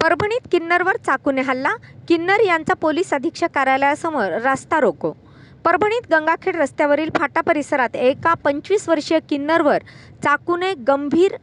परभणीत किन्नरवर चाकूने हल्ला किन्नर यांचा पोलीस अधीक्षक कार्यालयासमोर रास्ता रोको. परभणीत गंगाखेड रस्त्यावरील फाटा परिसरात एका पंचवीस वर्षीय किन्नरवर चाकूने गंभीर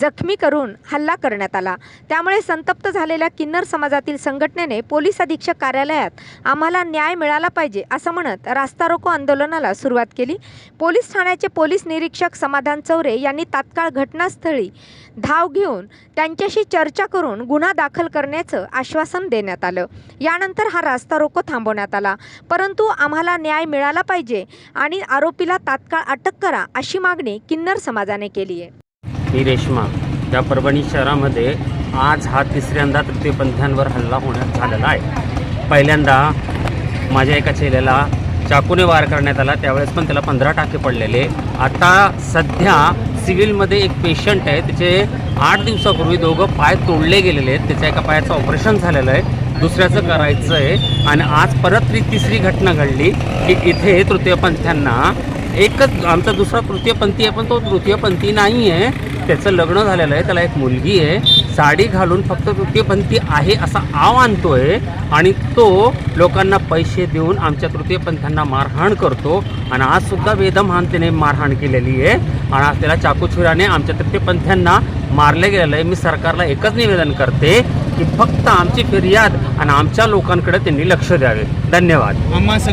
जखमी करून हल्ला करण्यात आला. त्यामुळे संतप्त झालेल्या किन्नर समाजातील संघटनेने पोलीस अधीक्षक कार्यालयात आम्हाला न्याय मिळाला पाहिजे असं म्हणत रास्ता रोको आंदोलनाला सुरुवात केली. पोलीस ठाण्याचे पोलीस निरीक्षक समाधान चौरे यांनी तात्काळ घटनास्थळी धाव घेऊन त्यांच्याशी चर्चा करून गुन्हा दाखल करण्याचं आश्वासन देण्यात आलं. यानंतर हा रास्ता रोको थांबवण्यात आला. परंतु आम्हाला न्याय मिळाला पाहिजे आणि आरोपीला तात्काळ अटक करा अशी मागणी किन्नर समाजाने केली आहे. ही रेश्मा या परभणी शहरामध्ये आज हा तिसऱ्यांदा तृतीयपंथ्यांवर हल्ला होण्यात झालेला आहे. पहिल्यांदा माझ्या एका चेल्याला चाकूने वार करण्यात आला. त्यावेळेस पण त्याला पंधरा टाके पडलेले. आता सध्या सिव्हिलमध्ये एक पेशंट आहे. त्याचे आठ दिवसापूर्वी दोघं पाय तोडले गेलेले आहेत. त्याच्या एका पायाचं ऑपरेशन झालेलं आहे. दुसऱ्याचं करायचं आहे. आणि आज परत ती तिसरी घटना घडली की इथे तृतीयपंथ्यांना एकच आमचा दुसरा तृतीयपंथी आहे पण तो तृतीयपंथी नाही आहे त्याचं लग्न झालेलं आहे. त्याला एक मुलगी आहे. साडी घालून फक्त तृतीयपंथी आहे असा आव आणतोय आणि तो लोकांना पैसे देऊन आमच्या तृतीयपंथांना मारहाण करतो. आणि आज सुद्धा वेदमहानतेने मारहाण केलेली आहे. आणि आज त्याला चाकूछुराने आमच्या तृतीयपंथ्यांना मारले गेलेलं आहे. मी सरकारला एकच निवेदन करते की फक्त आमची फिर्याद आणि आमच्या लोकांकडे त्यांनी लक्ष द्यावे. धन्यवाद.